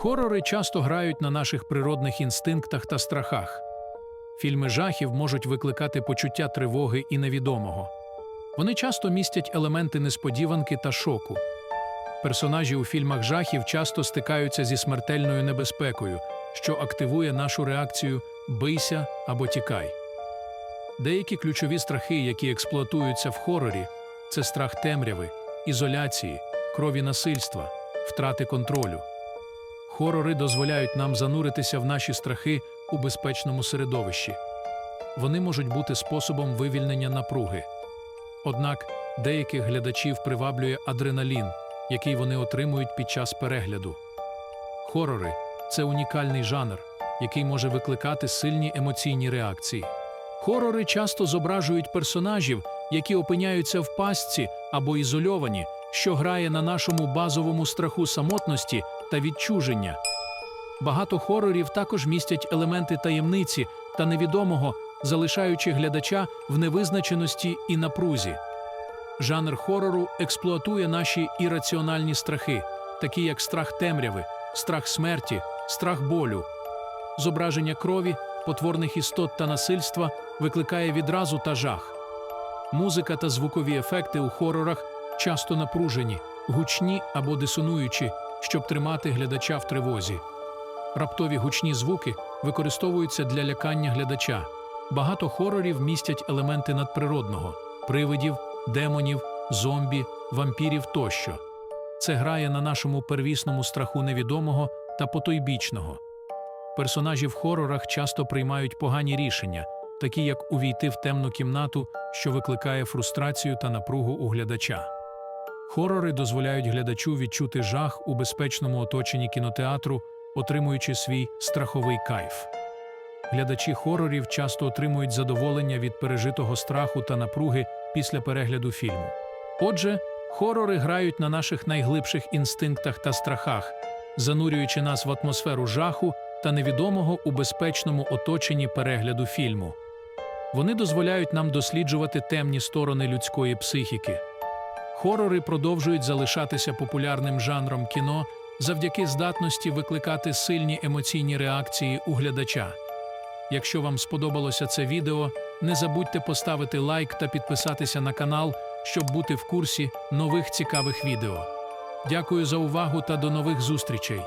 Хорори часто грають на наших природних інстинктах та страхах. Фільми жахів можуть викликати почуття тривоги і невідомого. Вони часто містять елементи несподіванки та шоку. Персонажі у фільмах жахів часто стикаються зі смертельною небезпекою, що активує нашу реакцію бийся або тікай. Деякі ключові страхи, які експлуатуються в хорорі, це страх темряви, ізоляції, крові насильства, втрати контролю. Хорори дозволяють нам зануритися в наші страхи у безпечному середовищі. Вони можуть бути способом вивільнення напруги. Однак деяких глядачів приваблює адреналін, який вони отримують під час перегляду. Хорори це унікальний жанр, який може викликати сильні емоційні реакції. Хорори часто зображують персонажів, які опиняються в пастці або ізольовані, що грає на нашому базовому страху самотності та відчуження. Багато хорорів також містять елементи таємниці та невідомого, залишаючи глядача в невизначеності і напрузі. Жанр хорору експлуатує наші ірраціональні страхи, такі як страх темряви, страх смерті, страх болю. Зображення крові, потворних істот та насильства викликає відразу та жах. Музика та звукові ефекти у хорорах часто напружені, гучні або дисонуючі, щоб тримати глядача в тривозі. Раптові гучні звуки використовуються для лякання глядача. Багато хорорів містять елементи надприродного привидів, демонів, зомбі, вампірів тощо. Це грає на нашому первісному страху невідомого та потойбічного. Персонажі в хорорах часто приймають погані рішення, такі як увійти в темну кімнату, що викликає фрустрацію та напругу у глядача. Хорори дозволяють глядачу відчути жах у безпечному оточенні кінотеатру, отримуючи свій страховий кайф. Глядачі хорорів часто отримують задоволення від пережитого страху та напруги після перегляду фільму. Отже, хорори грають на наших найглибших інстинктах та страхах, занурюючи нас в атмосферу жаху та невідомого у безпечному оточенні перегляду фільму. Вони дозволяють нам досліджувати темні сторони людської психіки. Хорори продовжують залишатися популярним жанром кіно завдяки здатності викликати сильні емоційні реакції у глядача. Якщо вам сподобалося це відео, не забудьте поставити лайк та підписатися на канал, щоб бути в курсі нових цікавих відео. Дякую за увагу та до нових зустрічей!